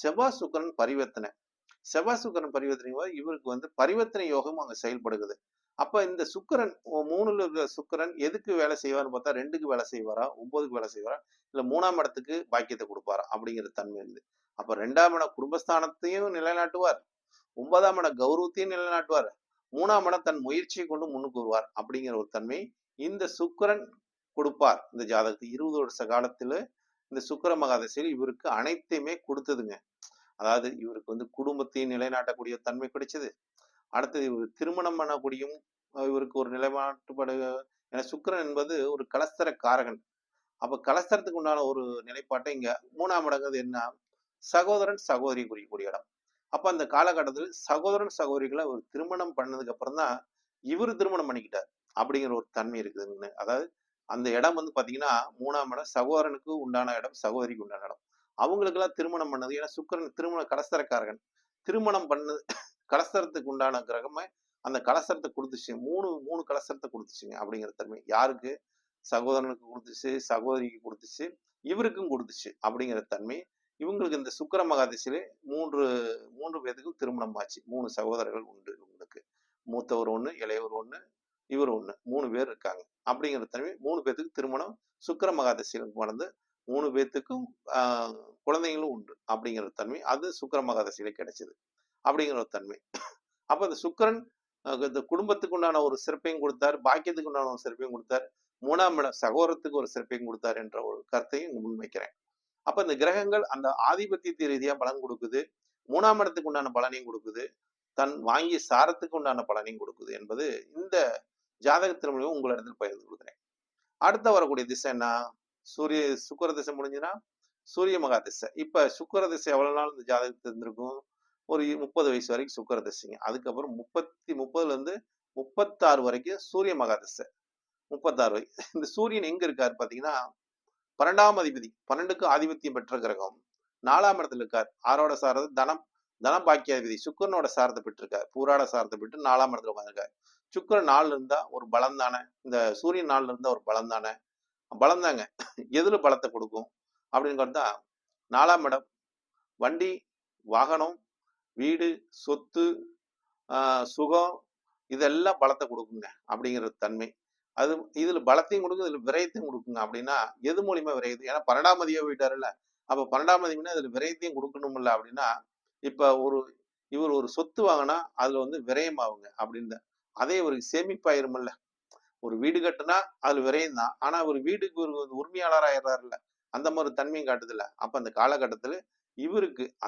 செவ்வாய் சுக்கரன் பரிவர்த்தனை. செவ்வாய் சுக்கரன் பரிவர்த்தனை இவருக்கு வந்து பரிவர்த்தனை யோகம் அங்க செயல்படுகிறது. அப்ப இந்த சுக்கரன் மூணுல இருக்கிற சுக்கரன் எதுக்கு வேலை செய்வார்னு பார்த்தா ரெண்டுக்கு வேலை செய்வாரா? ஒன்பதுக்கு வேலை செய்வாரா? இல்ல மூணாம் இடத்துக்கு பாக்கியத்தை கொடுப்பாரா? அப்படிங்கிற தன்மை இருந்து. அப்ப ரெண்டாம் இடம் குடும்பஸ்தானத்தையும் நிலைநாட்டுவார். ஒன்பதாம் இடம் கௌரவத்தையும் நிலைநாட்டுவார். மூணாம் இடம் தன் முயற்சியை கொண்டு முன்னுக்கு வருவார். அப்படிங்கிற ஒரு தன்மை இந்த சுக்கிரன் கொடுப்பார். இந்த ஜாதகத்துக்கு இருபது வருஷ காலத்துல இந்த சுக்கிர மகாதசையில் இவருக்கு அனைத்தையுமே கொடுத்ததுங்க. அதாவது இவருக்கு வந்து குடும்பத்தையும் நிலைநாட்டக்கூடிய தன்மை கிடைச்சது. அடுத்தது இவர் திருமணம் பண்ணக்கூடியும் இவருக்கு ஒரு நிலைநாட்டுப்படு ஏன்னா சுக்கரன் என்பது ஒரு கலஸ்தர காரகன் அப்ப கலஸ்தரத்துக்கு உண்டான ஒரு நிலைப்பாட்டை இங்க மூணாம் இடங்கிறது என்ன? சகோதரன் சகோதரி குறிக்கக்கூடிய இடம். அப்ப அந்த காலகட்டத்தில் சகோதரன் சகோதரிகளை ஒரு திருமணம் பண்ணதுக்கு அப்புறம் தான் இவர் திருமணம் பண்ணிக்கிட்டார் அப்படிங்கிற ஒரு தன்மை இருக்குதுன்னு. அதாவது அந்த இடம் வந்து பாத்தீங்கன்னா மூணாம் இடம் சகோதரனுக்கு உண்டான இடம் சகோதரிக்கு உண்டான இடம். அவங்களுக்கெல்லாம் திருமணம் பண்ணது. ஏன்னா சுக்கிரன் திருமண கலஸ்தரக்காரகன் திருமணம் பண்ணது கலஸ்தரத்துக்கு உண்டான கிரகமே அந்த கலசரத்தை கொடுத்துச்சு. மூணு மூணு கலசரத்தை கொடுத்துச்சுங்க அப்படிங்கிற தன்மை. யாருக்கு? சகோதரனுக்கு கொடுத்துச்சு சகோதரிக்கு கொடுத்துச்சு இவருக்கும் கொடுத்துச்சு அப்படிங்கிற தன்மை. இவங்களுக்கு இந்த சுக்கர மகாதிசிலே மூன்று மூன்று பேத்துக்கும் திருமணம் ஆச்சு. மூணு சகோதரர்கள் உண்டு இவங்களுக்கு. மூத்தவர் ஒன்று இளையவர் ஒண்ணு இவர் ஒண்ணு. மூணு பேர் இருக்காங்க. அப்படிங்கிற தன்மை. மூணு பேத்துக்கு திருமணம் சுக்கர மகாதசியில் நடந்து மூணு பேர்த்துக்கும் ஆஹ், குழந்தைங்களும் உண்டு. அப்படிங்கிற தன்மை. அது சுக்கர மகாதசியில கிடைச்சது. அப்படிங்கிற ஒரு தன்மை. அப்ப இந்த சுக்கிரன் இந்த குடும்பத்துக்கு உண்டான ஒரு சிறப்பையும் கொடுத்தார். பாக்கியத்துக்கு உண்டான ஒரு சிறப்பையும் கொடுத்தார். மூணாம் இடம் சகோதரத்துக்கு ஒரு சிறப்பையும் கொடுத்தார் என்ற ஒரு கருத்தையும் முன்வைக்கிறேன். அப்ப இந்த கிரகங்கள் அந்த ஆதிபத்திய ரீதியா பலன் கொடுக்குது. மூணாம் இடத்துக்கு உண்டான பலனையும் கொடுக்குது. தன் வாங்கிய சாரத்துக்கு உண்டான பலனையும் கொடுக்குது என்பது இந்த ஜாதகத்தின் மூலியமும் உங்களிடத்தில் பகிர்ந்து கொடுக்குறேன். அடுத்த வரக்கூடிய திசை என்ன? சூரிய சுக்கர திசை முடிஞ்சுன்னா சூரிய மகா திசை. இப்ப சுக்கர திசை எவ்வளவு நாள் இந்த ஜாதகத்துக்கு இருந்திருக்கும் ஒரு முப்பது வயசு வரைக்கும் சுக்கர திசைங்க. அதுக்கப்புறம் முப்பத்தி முப்பதுல இருந்து முப்பத்தாறு வரைக்கும் சூரிய மகா திசை. முப்பத்தாறு வரை இந்த சூரியன் எங்க இருக்காரு பாத்தீங்கன்னா பன்னெண்டாம் அதிபதி பன்னெண்டுக்கு ஆதிபத்தியம் பெற்ற கிரகம். நாலாம் இடத்துல இருக்கார். ஆரோட சாரது தனம் தனம் பாக்கியாதிபதி சுக்கரனோட சாரத்தை பெற்றிருக்கார். பூராட சாரத்தை பெற்று நாலாம் இடத்துல உட்காந்துருக்காரு சுக்கிரன் நாள் இருந்தா ஒரு பலம் தானே. இந்த சூரியன் நாள்ல இருந்தா ஒரு பலம் தானே. பலம் தாங்க எதுல பலத்தை கொடுக்கும்? அப்படின்னு பார்த்தா நாலாம் இடம். வண்டி வாகனம் வீடு சொத்து சுகம் இதெல்லாம் பலத்தை கொடுக்குங்க அப்படிங்கிற தன்மை. அது இதுல பலத்தையும் கொடுக்கும் இதுல விரயத்தையும் கொடுக்குங்க அப்படின்னா எது மூலியமா விரையுது? ஏன்னா பன்னெண்டாம் அதிகம் போயிட்டாருல்ல அப்ப பன்னெண்டாம் அதிகம்னா அதில் விரயத்தையும் கொடுக்கணும்ல அப்படின்னா இப்ப ஒரு இவர் ஒரு சொத்து வாங்கினா அதுல வந்து விரயம் ஆகுங்க அப்படின்னு அதே ஒரு சேமிப்பாயிருமில்ல. ஒரு வீடு கட்டுனா அதுல விரையும் தான் ஆனா ஒரு வீடுக்கு ஒரு உரிமையாளராயிடுறாருல்ல அந்த மாதிரி தன்மையும் காட்டுதில்ல. அப்ப அந்த காலகட்டத்துல இவருக்கு